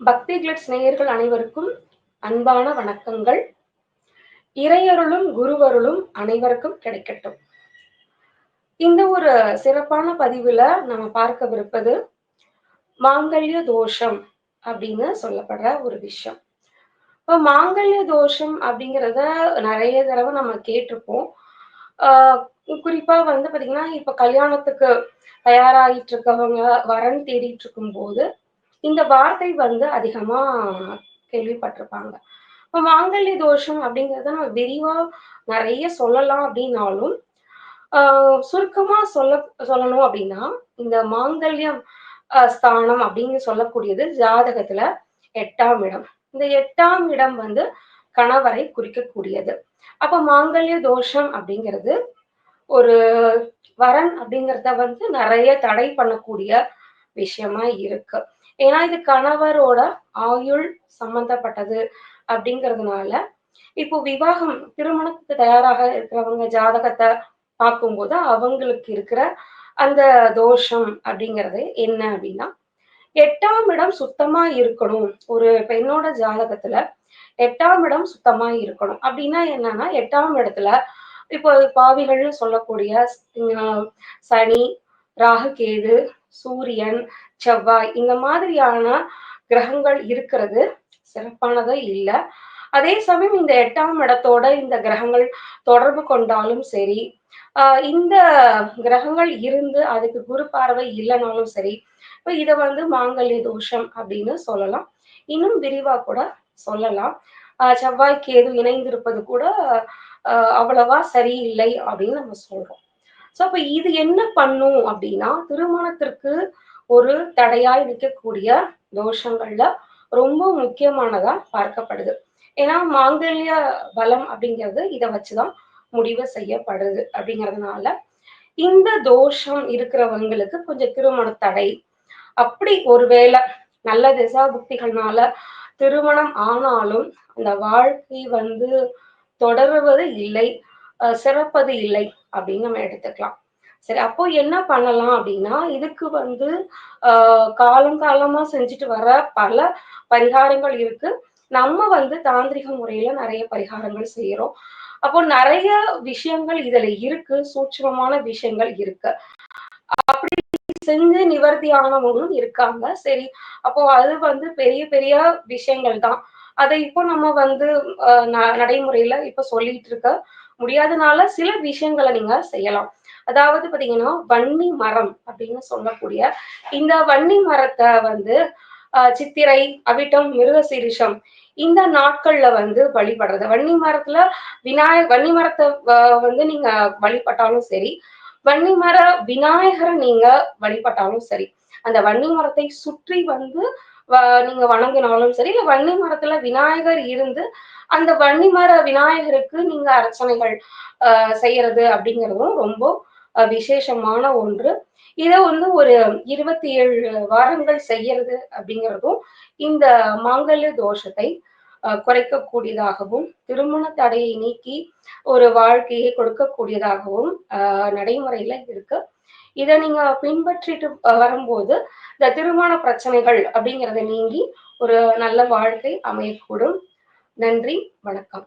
பக்தி கிளிட்ஸ் நேயர்கள் அனைவருக்கும் அன்பான வணக்கங்கள். இறையருளும் குருவருளும் அனைவருக்கும் கிடைக்கட்டும். இந்த ஒரு சிறப்பான பதிவுல நம்ம பார்க்கவிருப்பது மாங்கல்ய தோஷம் அப்படின்னு சொல்லப்படுற ஒரு விஷயம். இப்போ மாங்கல்ய தோஷம் அப்படிங்கிறத நிறைய தடவை நம்ம கேட்டிருப்போம். ஆஹ் குறிப்பா வந்து பாத்தீங்கன்னா இப்ப கல்யாணத்துக்கு தயாராகிட்டு இருக்கவங்க வரன் தேடிட்டு இருக்கும் போது இந்த வார்த்தை வந்து அதிகமா கேள்விப்பட்டிருப்பாங்க. இப்போ மாங்கல்ய தோஷம் அப்படிங்கிறத நம்ம விரிவா நிறைய சொல்லலாம் அப்படின்னாலும் ஆஹ் சுருக்கமா சொல்ல சொல்லணும் அப்படின்னா இந்த மாங்கல்யம் ஸ்தானம் அப்படின்னு சொல்லக்கூடியது ஜாதகத்துல எட்டாம் இடம். இந்த எட்டாம் இடம் வந்து கணவரை குறிக்கக்கூடியது. அப்ப மாங்கல்ய தோஷம் அப்படிங்கிறது ஒரு வரன் அப்படிங்கிறத வந்து நிறைய தடை பண்ணக்கூடிய விஷயமா இருக்கு. ஏன்னா இது கணவரோட ஆயுள் சம்பந்தப்பட்டது அப்படிங்கிறதுனால இப்போ விவாகம் திருமணத்துக்கு தயாராக இருக்கிறவங்க ஜாதகத்தை பார்க்கும்போது அவங்களுக்கு இருக்கிற அந்த தோஷம் அப்படிங்கிறது என்ன அப்படின்னா எட்டாம் இடம் சுத்தமா இருக்கணும். ஒரு பெண்ணோட ஜாதகத்துல எட்டாம் இடம் சுத்தமா இருக்கணும். அப்படின்னா என்னன்னா எட்டாம் இடத்துல இப்போ பாவிகள்னு சொல்லக்கூடிய சனி ராகு கேது சூரியன் செவ்வாய் இந்த மாதிரியான கிரகங்கள் இருக்கிறது. சிறப்பானதோ இல்லை. அதே சமயம் இந்த எட்டாம் இடத்தோட இந்த கிரகங்கள் தொடர்பு கொண்டாலும் சரி இந்த கிரகங்கள் இருந்து அதுக்கு குரு பார்வை இல்லைனாலும் சரி இப்போ இதை வந்து மாங்கல்ய தோஷம் அப்படின்னு சொல்லலாம். இன்னும் விரிவா கூட சொல்லலாம். ஆஹ் செவ்வாய் கேது இணைந்திருப்பது கூட அவ்வளவா சரியில்லை அப்படின்னு நம்ம சொல்றோம். சோ அப்ப இது என்ன பண்ணும் அப்படின்னா திருமணத்திற்கு ஒரு தடையாய் நிற்கக்கூடிய தோஷங்கள்ல ரொம்ப முக்கியமானதா பார்க்கப்படுது. ஏன்னா மாங்கல்ய பலம் அப்படிங்கிறது இதை வச்சுதான் முடிவு செய்யப்படுது அப்படிங்கிறதுனால இந்த தோஷம் இருக்கிறவங்களுக்கு கொஞ்சம் திருமண தடை. அப்படி ஒருவேளை நல்ல திசா புக்திகள்னால திருமணம் ஆனாலும் அந்த வாழ்க்கை வந்து தொடர்வது இல்லை சிறப்பது இல்லை. அப்படின்னு நம்ம எடுத்துக்கலாம். சரி அப்போ என்ன பண்ணலாம் அப்படின்னா இதுக்கு வந்து ஆஹ் காலம் காலமா செஞ்சுட்டு வர பல பரிகாரங்கள் இருக்கு. நம்ம வந்து தாந்திரிக முறையில நிறைய பரிகாரங்கள் செய்யறோம் அப்போ நிறைய விஷயங்கள் இதுல இருக்கு. சூட்சமமான விஷயங்கள் இருக்கு. அப்படி செஞ்சு நிவர்த்தி ஆனவங்களும் இருக்காங்க. சரி அப்போ அது வந்து பெரிய பெரிய விஷயங்கள் தான். அதை இப்போ நம்ம வந்து நடைமுறையில இப்ப சொல்லிட்டு இருக்க முடியாதனால சில விஷயங்களை நீங்க செய்யலாம். அதாவது பாத்தீங்கன்னா வன்னி மரம் அப்படின்னு சொல்லக்கூடிய இந்த வன்னி மரத்தை வந்து சித்திரை அவிட்டம் மிருகசீரிஷம் இந்த நாட்கள்ல வந்து வழிபடுறது. வன்னி மரத்துல விநாயக வன்னி மரத்தை வந்து நீங்க வழிபட்டாலும் சரி வன்னி மர விநாயகரை நீங்க வழிபட்டாலும் சரி அந்த வன்னி மரத்தை சுற்றி வந்து நீங்க வணங்கினாலும் சரி இல்ல வன்னி மரத்துல விநாயகர் இருந்து அந்த வன்னி மர விநாயகருக்கு நீங்க அர்ச்சனைகள் ஆஹ் செய்யறது அப்படிங்கிறதும் ரொம்ப விசேஷமான ஒன்று. இதை வந்து ஒரு இருபத்தி ஏழு வாரங்கள் செய்யறது அப்படிங்கிறதும் இந்த மாங்கல்ய தோஷத்தை குறைக்கக்கூடியதாகவும் திருமண தடையை நீக்கி ஒரு வாழ்க்கையை கொடுக்கக்கூடியதாகவும் நடைமுறையில இருக்கு. இதை நீங்க பின்பற்றிட்டு வரும்போது இந்த திருமண பிரச்சனைகள் அப்படிங்கிறத நீங்கி ஒரு நல்ல வாழ்க்கை அமையக்கூடும். நன்றி வணக்கம்.